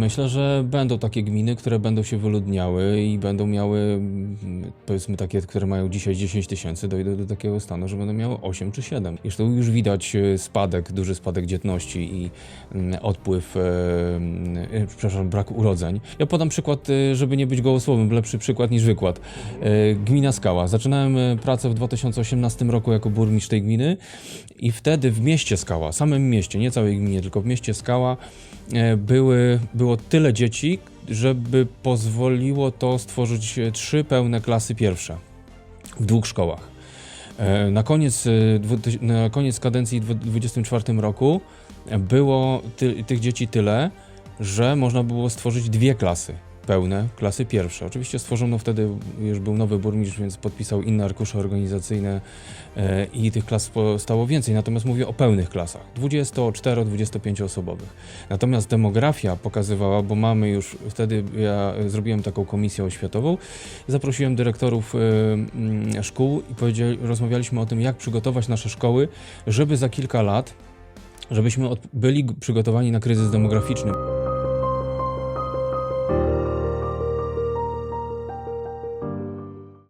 Myślę, że będą takie gminy, które będą się wyludniały i będą miały, mm, powiedzmy takie, które mają dzisiaj 10 tysięcy, dojdą do takiego stanu, że będą miały 8 czy 7. Zresztą już widać e, spadek, duży spadek dzietności i mm, odpływ, e, e, przepraszam, brak urodzeń. Ja podam przykład, żeby nie być gołosłowym, lepszy przykład niż wykład. Gmina Skała. Zaczynałem pracę w 2018 roku jako burmistrz tej gminy i wtedy w mieście Skała, samym mieście, nie całej gminie, tylko w mieście Skała były, było tyle dzieci, żeby pozwoliło to stworzyć e, trzy pełne klasy pierwsze w dwóch szkołach. E, Na koniec, e, na koniec kadencji w 2024 roku było ty, tych dzieci tyle, że można było stworzyć dwie klasy pełne, klasy pierwsze. Oczywiście stworzono wtedy, już był nowy burmistrz, więc podpisał inne arkusze organizacyjne e, i tych klas stało więcej. Natomiast mówię o pełnych klasach, 24-25 osobowych. Natomiast demografia pokazywała, bo mamy już wtedy, ja zrobiłem taką komisję oświatową, zaprosiłem dyrektorów e, mm, szkół i rozmawialiśmy o tym, jak przygotować nasze szkoły, żeby za kilka lat, żebyśmy byli przygotowani na kryzys demograficzny.